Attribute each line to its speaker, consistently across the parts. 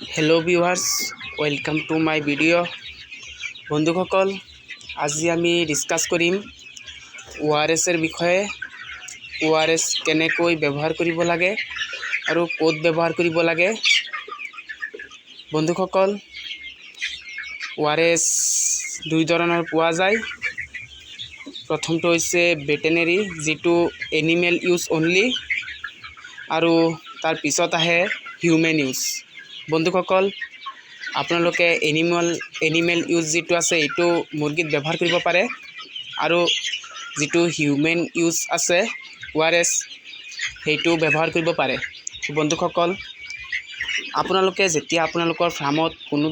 Speaker 1: Hello' viewers welcome to my video' বন্ধুসকল, আজি আমি ডিছকাছ কৰিম অ' আৰ এছৰ বিষয়ে। অ' আৰ এছ কেনেকৈ ব্যৱহাৰ কৰিব লাগে আৰু ক'ত ব্যৱহাৰ কৰিব লাগে। বন্ধুসকল অ' আৰ এছ দুই ধৰণৰ পোৱা যায়। প্ৰথমটো হৈছে ভেটেনেৰী যিটো এনিমেল ইউজ অনলি আৰু তাৰ পিছত আহে হিউমেন ইউজ বন্ধুসকল আপোনালোকে এনিমেল এনিমেল ইউজ যিটো আছে, এইটো মুৰ্গীত ব্যৱহাৰ কৰিব পাৰে। আৰু যিটো হিউমেন ইউজ আছে অ' আৰ এছ সেইটো ব্যৱহাৰ কৰিব পাৰে। বন্ধুসকল আপোনালোকে যেতিয়া আপোনালোকৰ ফাৰ্মত কোনো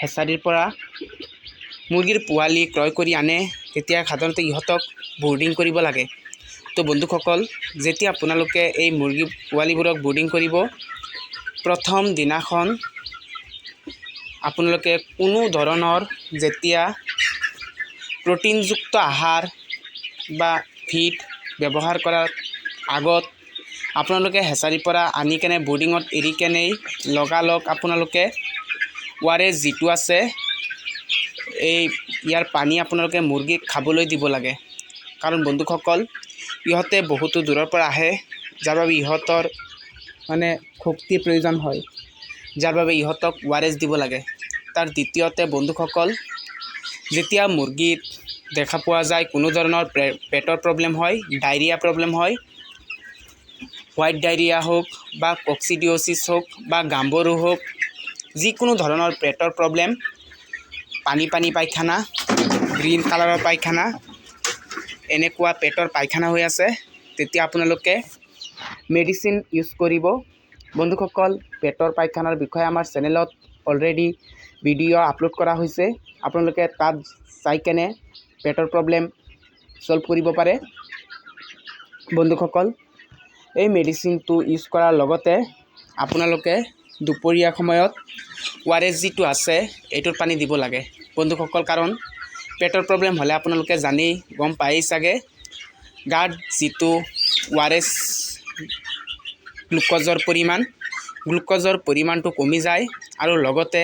Speaker 1: হেচাৰীৰ পৰা মুৰ্গীৰ পোৱালি ক্ৰয় কৰি আনে, তেতিয়া সাধাৰণতে ইহঁতক বৰ্ডিং কৰিব লাগে। তো বন্ধুসকল যেতিয়া আপোনালোকে এই মুৰ্গী পোৱালিবোৰক বৰ্ডিং কৰিব প্ৰথম দিনাখন আপোনালোকে কোনো ধৰণৰ যেতিয়া প্ৰ'টিনযুক্ত আহাৰ বা ফিড ব্যৱহাৰ কৰাৰ আগত আপোনালোকে হেচাৰীৰ পৰা আনি কেনে বৰ্ডিঙত এৰি কেনেই লগালগ আপোনালোকে অ' আৰ যিটো আছে, এই ইয়াৰ পানী আপোনালোকে মুৰ্গীক খাবলৈ দিব লাগে। কাৰণ বন্ধুসকল, ইহঁতে বহুতো দূৰৰ পৰা আহে, যাৰ বাবে ইহঁতৰ মানে শক্তিৰ প্ৰয়োজন হয়। যাৰ বাবে ইহঁতক অ' এছ দিব লাগে। তাৰ দ্বিতীয়তে বন্ধুসকল, যেতিয়া মুৰ্গীত দেখা পোৱা যায় কোনো ধৰণৰ পে- পেটৰ প্ৰব্লেম হয়, ডায়েৰিয়া প্ৰব্লেম হয়, হোৱাইট ডায়েৰিয়া হওক বা কক্সিডিঅ'চিছ হওক বা গাম্বৰো হওক, যিকোনো ধৰণৰ পেটৰ প্ৰব্লেম, পানী পানী পায়খানা, গ্ৰীণ কালাৰৰ পায়খানা, এনেকুৱা পেটৰ পায়খানা হৈ আছে, তেতিয়া আপোনালোকে মেডিচিন ইউজ কৰিব বন্ধুসকল পেটৰ পায়খানাৰ বিষয়ে আমাৰ চেনেলত অলৰেডি ভিডিঅ' আপলোড কৰা হৈছে। আপোনালোকে তাত চাই কেনে পেটৰ প্ৰব্লেম ছল্ভ কৰিব পাৰে। বন্ধুসকল এই মেডিচিনটো ইউজ কৰাৰ লগতে আপোনালোকে দুপৰীয়া সময়ত আৰ এছ যিটো আছে এইটোৰ পানী দিব লাগে। বন্ধুসকল কাৰণ পেটৰ প্ৰব্লেম হ'লে আপোনালোকে জানেই, গম পায়েই চাগে। গাত যিটো অ' এছ গ্লুক'জৰ পৰিমাণ। গ্লুক'জৰ পৰিমাণটো কমি যায় আৰু লগতে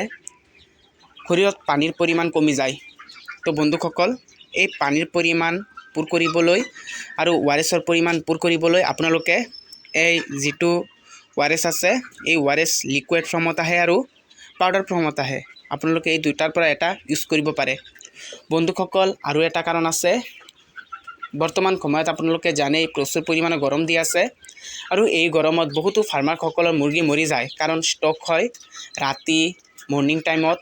Speaker 1: শৰীৰত পানীৰ পৰিমাণ কমি যায়। তো বন্ধুসকল, এই পানীৰ পৰিমাণ পূৰ কৰিবলৈ আৰু আৰ এছৰ পৰিমাণ পূৰ কৰিবলৈ আপোনালোকে এই যিটো আৰ এছ আছে, এই আৰ এছ লিকুইড ফৰ্মত আহে আৰু পাউডাৰ ফৰ্মত আহে। আপোনালোকে এই দুটাৰ পৰা এটা ইউজ কৰিব পাৰে। বন্ধুসকল, আৰু এটা কাৰণ আছে। বৰ্তমান সময়ত আপোনালোকে জানেই, প্ৰচুৰ পৰিমাণে গৰম দি আছে। আৰু এই গৰমত বহুতো ফাৰ্মাৰসকলৰ মুৰ্গী মৰি যায়। কাৰণ ষ্টক হয় ৰাতি মৰ্ণিং টাইমত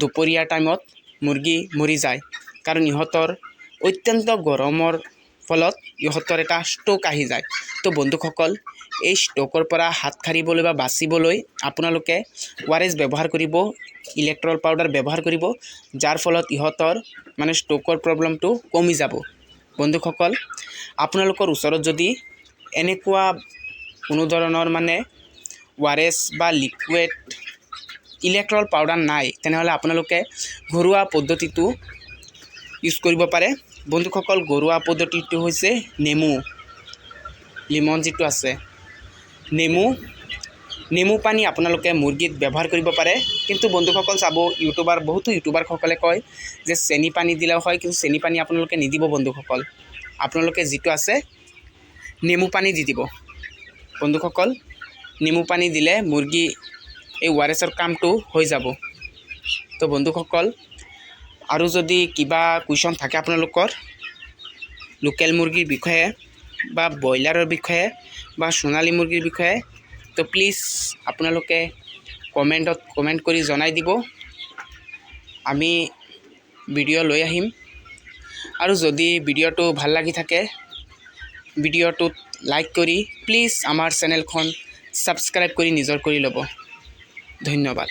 Speaker 1: দুপৰীয়া টাইমত মুৰ্গী মৰি যায়। কাৰণ ইহঁতৰ অত্যন্ত গৰমৰ ফলত ইহঁতৰ এটা ষ্টক আহি যায়। তো বন্ধুসকল, এই ষ্টকৰ পৰা হাত সাৰিবলৈ বা বাচিবলৈ আপোনালোকে অ' আৰ এছ ব্যৱহাৰ কৰিব ইলেক্ট্ৰল পাউডাৰ ব্যৱহাৰ কৰিব, যাৰ ফলত ইহঁতৰ মানে ষ্টকৰ প্ৰব্লেমটো কমি যাব। বন্ধুসকল, আপোনালোকৰ ওচৰত যদি এনেকুৱা কোনো ধৰণৰ মানে আৰ এছ বা লিকুইড ইলেক্ট্ৰল পাউডাৰ নাই, তেনেহ'লে আপোনালোকে ঘৰুৱা পদ্ধতিটো ইউজ কৰিব পাৰে। বন্ধুসকল, ঘৰুৱা পদ্ধতিটো হৈছে নেমু। লিমন যিটো আছে, নেমু। নেমু পানী আপোনালোকে মুৰ্গীত ব্যৱহাৰ কৰিব পাৰে। কিন্তু বন্ধুসকল চাব, ইউটিউবাৰ, বহুতো ইউটিউবাৰসকলে কয় যে চেনি পানী দিলেও হয়, কিন্তু চেনি পানী আপোনালোকে নিদিব বন্ধুসকল। আপোনালোকে যিটো আছে নেমু পানী দি দিব। বন্ধুসকল, নেমু পানী দিলে মুৰ্গী এই আৰ এছৰ কামটো হৈ যাব। তো বন্ধুসকল, আৰু যদি কিবা কুৱেশ্যন থাকে আপোনালোকৰ, লোকেল মুৰ্গীৰ বিষয়ে বা ব্ৰইলাৰৰ বিষয়ে বা সোণালী মুৰ্গীৰ বিষয়ে, তো প্লিজ আপোনালোকে কমেণ্টত কমেণ্ট কৰি জনাই দিব। আমি ভিডিঅ' লৈ আহিম। আৰু যদি ভিডিঅ'টো ভালো লাগি থাকে ভিডিঅ'টোত লাইক কৰি প্লিজ আমাৰ চেনেলখন ছাবস্ক্ৰাইব কৰি নিজৰ কৰি ল'ব। ধন্যবাদ।